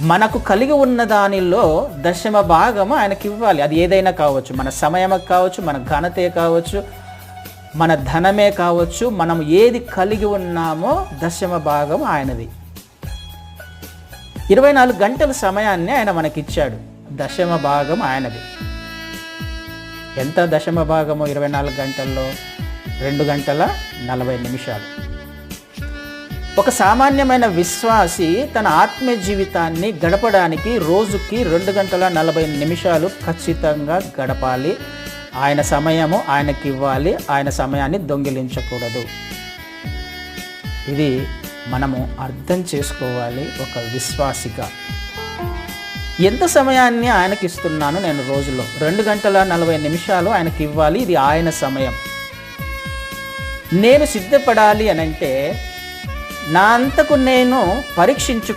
మనకు కలిగి ఉన్న దానిలో దశమ భాగము ఆయనకి ఇవ్వాలి అది ఏదైనా కావచ్చు. మన సమయం కావచ్చు మన ఘనతే కావచ్చు మన ధనమే కావచ్చు మనం ఏది కలిగి ఉన్నామో దశమ భాగం ఆయనది. ఇరవై నాలుగు గంటల సమయాన్ని ఆయన మనకిచ్చాడు. దశమ భాగం ఆయనది. ఎంత దశమ భాగము ఇరవై నాలుగు గంటల్లో? రెండు గంటల నలభై నిమిషాలు. ఒక సామాన్యమైన విశ్వాసి తన ఆత్మ జీవితాన్ని గడపడానికి రోజుకి రెండు గంటల నలభై నిమిషాలు ఖచ్చితంగా గడపాలి. ఆయన సమయము ఆయనకి ఇవ్వాలి. ఆయన సమయాన్ని దొంగిలించకూడదు. ఇది మనము అర్థం చేసుకోవాలి ఒక విశ్వాసిగా. ఎంత సమయాన్ని ఆయనకి ఇస్తున్నాను నేను రోజులో? రెండు గంటల నలభై నిమిషాలు ఆయనకి ఇవ్వాలి. ఇది ఆయన సమయం. నేను సిద్ధపడాలి అని అంటే నా అంతకు నేను పరీక్షించుకో